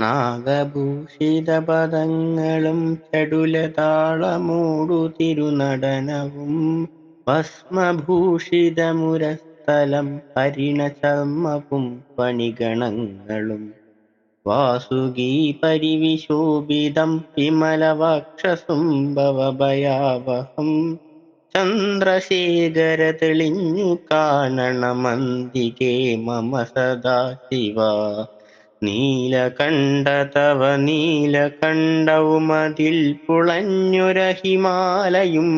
നാഗഭൂഷിതപദങ്ങളും ചടുലതാളമൂടു തിരുനടനവും ഭസ്മഭൂഷിതമുരസ്ഥലം പരിണചർമ്മവും പണിഗണങ്ങളും. വാസുകി പരിവിശോഭിതം വിമലവക്ഷസുംഭവഭയാവഹം ചന്ദ്രശേഖര തെളിഞ്ഞു കാണണമന്തികേ മമ സദാശിവ. നീലകണ്ഠ തവ നീലകണ്ഠവുമതിൽ പുളഞ്ഞൊരഹിമാലയും.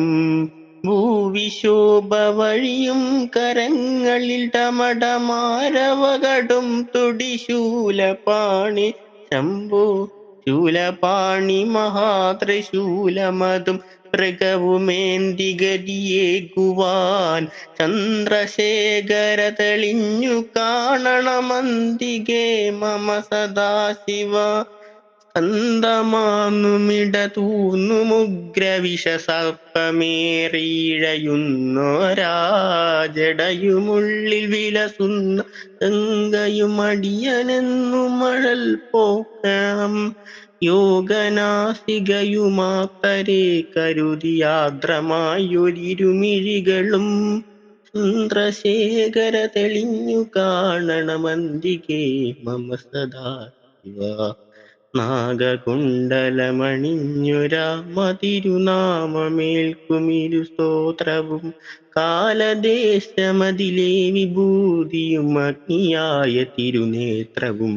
ഭൂവിശോഭ വഴിയും കരങ്ങളിൽ ടമടമാരവകടും തുടിശൂലപാണി ശംഭോ ശൂലപാണി മഹാത്രിശൂലമതും മൃഗവുമേന്തികരിയേകുവാൻ ചന്ദ്രശേഖര തെളിഞ്ഞു കാണണമന്തികേ മമ സദാശിവ. സ്കന്ധമാന്നുമിടതൂന്നുമുഗ്രവിഷ സർപ്പമേറിയിഴയുന്നോരാജടയുമുള്ളിൽ വിലസുന്ന. ഗംഗയും അടിയനെന്നു മഴൽ പോക്കണം യോഗനാസികയുമാത്തരെ കരുതിയാദ്രമായൊരിരുമിഴികളും ചന്ദ്രശേഖര തെളിഞ്ഞു കാണണമന്തികേ? മമ സദാ ശിവ നാഗകുണ്ടലമണിഞ്ഞൊരാമതിരുനാമമേൽക്കുമിരു സ്തോത്രവും കാലദേശമതിലെ വിഭൂതിയും അഗ്നിയായ തിരുനേത്രവും.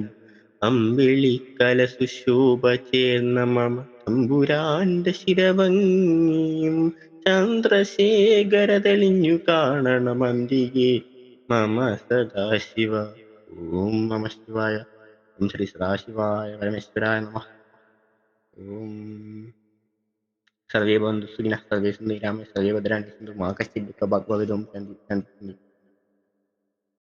അമ്പിളിക്കല സുശോഭ ചേർന്ന മമ തമ്പുരാന്റെ ശിരഭംഗിയും ചന്ദ്രശേഖര തെളിഞ്ഞു കാണണമന്തികേ മമ സദാശിവ. ഓം നമ ശിവായ. ఓం శ్రీ సదాశివాయ పరమేశ్వరాయ నమ ఓం సర్వే బంధు సుఖిన సర్వే సుందరి రామే సర్వే భద్రాన్ని మా కశ్చిత్ దుఃఖ భగవదం సంధిస్తుంది